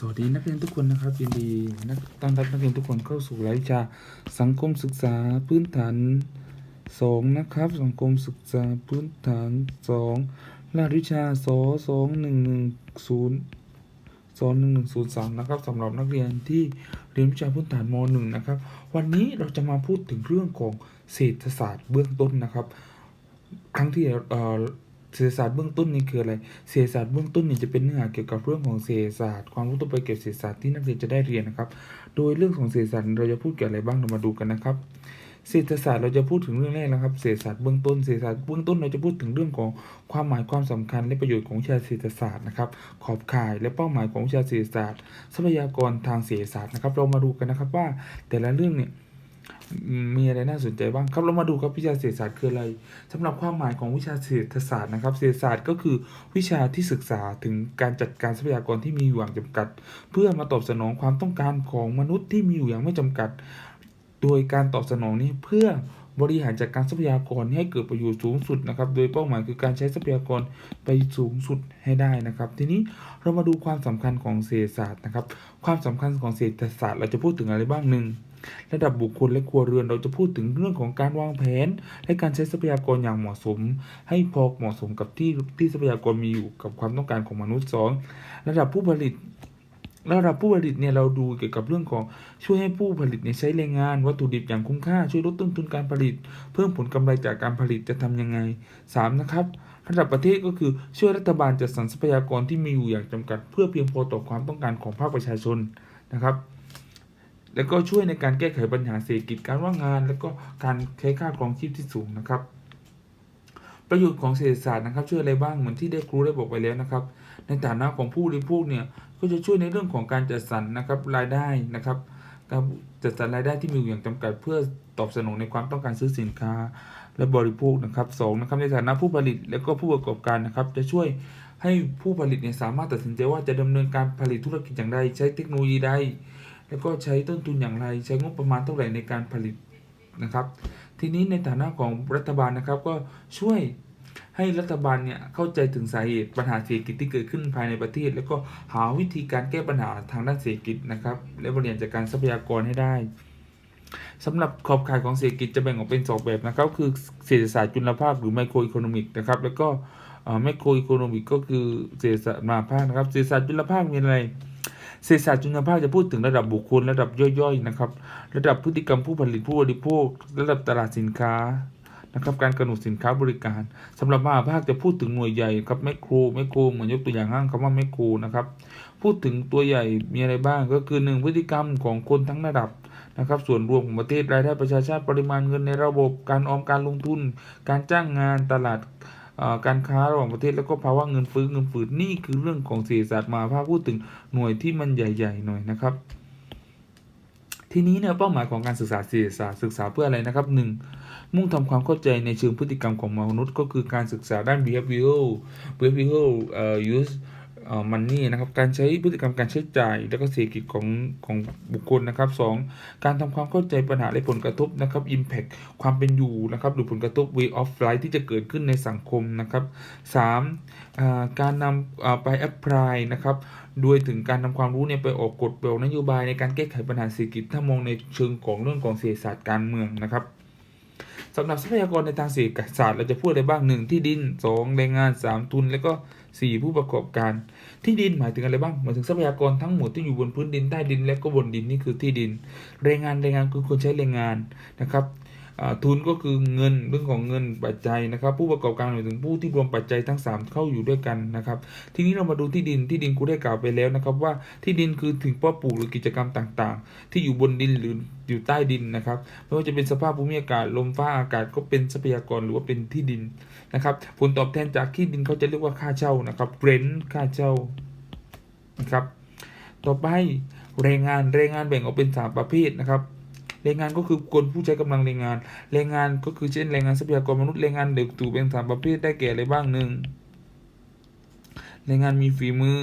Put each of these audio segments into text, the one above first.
สวัสดีนักเรียนทุกคนนะครับยินดีนักต้อนรับนักเรียนทุกคนเข้าสู่รายวิชาสังคมศึกษาพื้นฐานสองนะครับ สังคมศึกษาพื้นฐานสองรายวิชาสอสองหนึ่งหนึ่งศูนย์สองหนึ่งหนึ่งศูนย์สามนะครับสำหรับนักเรียนที่เรียนวิชาพื้นฐานมหนึ่งนะครับ วันนี้เราจะมาพูดถึงเรื่องของเศรษฐศาสตร์เบื้องต้นนะครับ ครั้งที่เอ่อ เศรษฐศาสตร์เบื้องต้นนี่คืออะไร เศรษฐศาสตร์เบื้องต้นนี่จะเป็นเนื้อหาเกี่ยวกับเรื่องของเศรษฐศาสตร์ ความรู้ทั่วไปเกี่ยวกับเศรษฐศาสตร์ที่นักเรียนจะได้เรียนนะครับ โดยเรื่องของเศรษฐศาสตร์เราจะพูดเกี่ยวกับอะไรบ้างเรามาดูกันนะครับ เศรษฐศาสตร์เราจะพูดถึงเรื่องแรกนะครับ เศรษฐศาสตร์เบื้องต้น เศรษฐศาสตร์เบื้องต้นเราจะพูดถึงเรื่องของความหมายความสำคัญและประโยชน์ของวิชาเศรษฐศาสตร์นะครับ ขอบข่ายและเป้าหมายของวิชาเศรษฐศาสตร์ ทรัพยากรทางเศรษฐศาสตร์นะครับ เรามาดูกันนะครับว่าแต่ละเรื่องเนี่ย มีอะไรน่าสนใจบ้างครับเรามาดูครับวิชาเศรษฐศาสตร์คืออะไรสำหรับความหมายของวิชาเศรษฐศาสตร์นะครับ เศรษฐศาสตร์ก็คือวิชาที่ศึกษาถึงการจัดการทรัพยากรที่มีอยู่อย่างจำกัด เพื่อมาตอบสนองความต้องการของมนุษย์ที่มีอยู่อย่างไม่จำกัด โดยการตอบสนองนี้เพื่อบริหารจัดการทรัพยากรให้เกิดประโยชน์สูงสุดนะครับ โดยเป้าหมายคือการใช้ทรัพยากรไปสูงสุดให้ได้นะครับ ทีนี้เรามาดูความสำคัญของเศรษฐศาสตร์นะครับ ความสำคัญของเศรษฐศาสตร์ เราจะพูดถึงอะไรบ้างหนึ่ง ระดับบุคคลและครัวเรือนเราจะพูดถึงเรื่องของการวางแผน และการใช้ทรัพยากรอย่างเหมาะสม ให้พอเหมาะสมกับที่ที่ทรัพยากรมีอยู่กับความต้องการของมนุษย์สองระดับผู้ผลิตระดับผู้ผลิตเนี่ยเราดูเกี่ยวกับเรื่องของช่วยให้ผู้ผลิตเนี่ยใช้แรงงาน วัตถุดิบอย่างคุ้มค่า ช่วยลดต้นทุนการผลิต เพิ่มผลกำไรจากการผลิตจะทำยังไงสามนะครับ ระดับประเทศก็คือช่วยรัฐบาลจัดสรรทรัพยากรที่มีอยู่อย่างจำกัด เพื่อเพียงพอต่อความต้องการของภาคประชาชนนะครับ แล้วก็ช่วยในการแก้ไขปัญหาเศรษฐกิจการว่างงาน แล้วก็การใช้ค่าครองชีพที่สูงนะครับ ประโยชน์ของเศรษฐศาสตร์นะครับ ช่วยอะไรบ้างเหมือนที่ได้ครูได้บอกไปแล้วนะครับ ในฐานะของผู้บริโภคเนี่ยก็จะช่วยในเรื่องของการจัดสรรนะครับรายได้นะครับการจัดสรรรายได้ที่มีอยู่อย่างจำกัดเพื่อตอบสนองในความต้องการซื้อสินค้า และบริโภคนะครับสองนะครับในฐานะผู้ผลิตและก็ผู้ประกอบการนะครับ จะช่วยให้ผู้ผลิตเนี่ยสามารถตัดสินใจว่าจะดำเนินการผลิตธุรกิจอย่างไรใช้เทคโนโลยีใด แล้วก็ใช้ต้นทุนอย่างไร ใช้งบประมาณเท่าไหร่ในการผลิตนะครับ ทีนี้ในฐานะของรัฐบาลนะครับก็ช่วยให้รัฐบาลเนี่ยเข้าใจถึงสาเหตุปัญหาเศรษฐกิจที่เกิดขึ้นภายในประเทศ แล้วก็หาวิธีการแก้ปัญหาทางด้านเศรษฐกิจนะครับ และบริหารจัดการทรัพยากรให้ได้สำหรับขอบข่ายของเศรษฐกิจจะแบ่งออกเป็นสองแบบนะครับ คือเศรษฐศาสตร์จุลภาคหรือไมโครอีโคโนมิกนะครับ แล้วก็ไมโครอีโคโนมิกก็คือเศรษฐศาสตร์มาภาคนะครับ เศรษฐศาสตร์จุลภาคมีอะไร เศรษฐศาสตร์จุลภาคจะพูดถึงระดับบุคคล ระดับย่อยๆนะครับ ระดับพฤติกรรมผู้ผลิตผู้บริโภค ระดับตลาดสินค้านะครับการกำหนดสินค้าบริการสำหรับมหาภาคจะพูดถึงหน่วยใหญ่ครับแมคโครแมคโครเหมือนยกตัวอย่างห้างคำว่าแมคโครนะครับพูดถึงตัวใหญ่มีอะไรบ้างก็คือหนึ่งพฤติกรรมของคนทั้งระดับนะครับส่วนรวมของประเทศรายได้ประชาชาติปริมาณเงินในระบบการออมการลงทุน การจ้างงานตลาด การค้าระหว่างประเทศแล้วก็ภาวะเงินเฟื้อเงินฝืดนี่คือเรื่องของเศรษฐศาสตร์มาภาพูดถึงหน่วยที่มันใหญ่ ๆ หน่อยนะครับ ทีนี้เนี่ยเป้าหมายของการศึกษาเศรษฐศาสตร์ศึกษาเพื่ออะไรนะครับหนึ่งมุ่งทำความเข้าใจในเชิงพฤติกรรมของมนุษย์ ก็คือการศึกษาด้าน behavioral behavioral use เอ่อ money นะครับการใช้พฤติกรรมการใช้จ่ายแล้วก็เศรษฐกิจของของบุคคลนะครับสองการทำความเข้าใจปัญหาและผลกระทบนะครับ impact ความเป็นอยู่นะครับหรือผลกระทบ way of life ที่จะเกิดขึ้นในสังคมนะครับสามอ่าการนำอ่าไป apply นะครับโดยถึงการนำความรู้เนี่ยไปออกกฎไปออกนโยบายในการแก้ไขปัญหาเศรษฐกิจถ้ามองในเชิงของเรื่องของเศรษฐศาสตร์การเมืองนะครับสำหรับทรัพยากรในทางเศรษฐศาสตร์เราจะพูดอะไรบ้างหนึ่งที่ดินสองแรงงานสามทุน แล้วก็ สี่ผู้ประกอบการ ที่ดินหมายถึงอะไรบ้างหมายถึงทรัพยากรทั้งหมดที่อยู่บนพื้นดินใต้ดินและก็บนดินนี่คือที่ดินแรงงานแรงงานคือคนใช้แรงงานนะครับ ทุนก็คือเงินเรื่องของเงินปัจจัยนะครับ ผู้ประกอบการหมายถึงผู้ที่รวมปัจจัยทั้ง 3 เข้าอยู่ด้วยกันนะครับ ทีนี้เรามาดูที่ดินที่ดินกูได้กล่าวไปแล้วนะครับ ว่าที่ดินคือถึงเพาะปลูกหรือกิจกรรมต่างๆ ที่อยู่บนดินหรืออยู่ใต้ดินนะครับไม่ว่าจะเป็นสภาพภูมิอากาศลมฟ้าอากาศก็เป็นทรัพยากรหรือว่าเป็นที่ดินนะครับ ผลตอบแทนจากที่ดินเขาจะเรียกว่าค่าเช่านะครับเรนค่าเช่านะครับ ต่อไปแรงงานแรงงานแบ่งออกเป็นสามประเภทนะครับ แรงงานก็คือคนผู้ใช้กำลังแรงงาน แรงงานก็คือเช่นแรงงานทรัพยากรมนุษย์แรงงานเด็กถูกแบ่งสามประเภทได้แก่อะไรบ้างหนึ่งแรงงานมีฝีมือ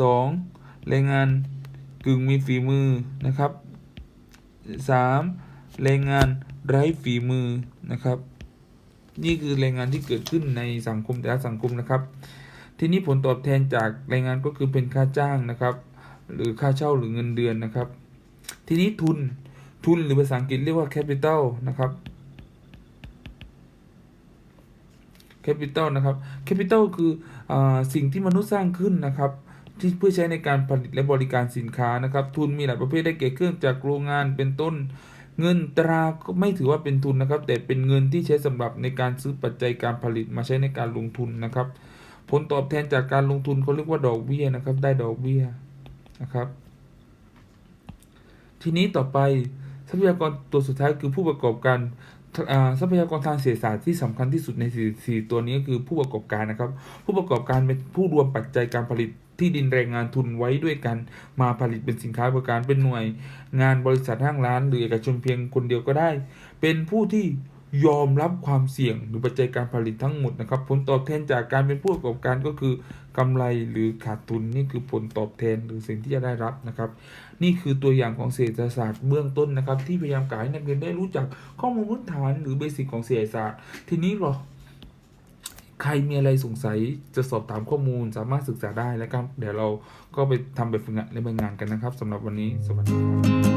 สองแรงงานกึ่งมีฝีมือนะครับสามแรงงานไร้ฝีมือนะครับ นี่คือแรงงานที่เกิดขึ้นในสังคมแต่ละสังคมนะครับ ทีนี้ผลตอบแทนจากแรงงานก็คือเป็นค่าจ้างนะครับ หรือค่าเช่าหรือเงินเดือนนะครับ ทีนี้ทุนทุนหรือภาษาอังกฤษเรียกว่า capital นะครับ capital นะครับ capital คืออสิ่งที่มนุษย์สร้างขึ้นนะครับ ที่เพื่อใช้ในการผลิตและบริการสินค้านะครับ ทุนมีหลายประเภทได้แก่เครื่องจากโรงงานเป็นต้นเงินตราก็ไม่ถือว่าเป็นทุนนะครับ แต่เป็นเงินที่ใช้สำหรับในการซื้อปัจจัยการผลิตมาใช้ในการลงทุนนะครับ ผลตอบแทนจากการลงทุนเขาเรียกว่าดอกเบี้ยนะครับ ได้ดอกเบี้ยนะครับ ทีนี้ต่อไปทรัพยากรตัวสุดท้ายคือผู้ประกอบการทรัพยากรทางเศรษฐศาสตร์ที่สำคัญที่สุดในสี่สี่ตัวนี้ก็คือผู้ประกอบการนะครับ ผู้ประกอบการเป็นผู้รวมปัจจัยการผลิตที่ดินแรงงานทุนไว้ด้วยกัน มาผลิตเป็นสินค้าบริการเป็นหน่วย งานบริษัทห้างร้านหรือเอกชนเพียงคนเดียวก็ได้ เป็นผู้ที่ ยอมรับความเสี่ยงหรือปัจจัยการผลิตทั้งหมดนะครับ ผลตอบแทนจากการเป็นผู้ประกอบการก็คือกำไรหรือขาดทุนนี่คือผลตอบแทนหรือสิ่งที่จะได้รับนะครับ นี่คือตัวอย่างของเศรษฐศาสตร์เบื้องต้นนะครับ ที่พยายามกาวให้นักเรียนได้รู้จักข้อมูลพื้นฐานหรือเบสิกของเศรษฐศาสตร์ ทีนี้เรอใครมีอะไรสงสัยจะสอบถามข้อมูลสามารถศึกษาได้แล้วครับเดี๋ยวเราก็ไปทำแบบฝึกงานและใบงานกันนะครับสำหรับวันนี้สวัสดีครับ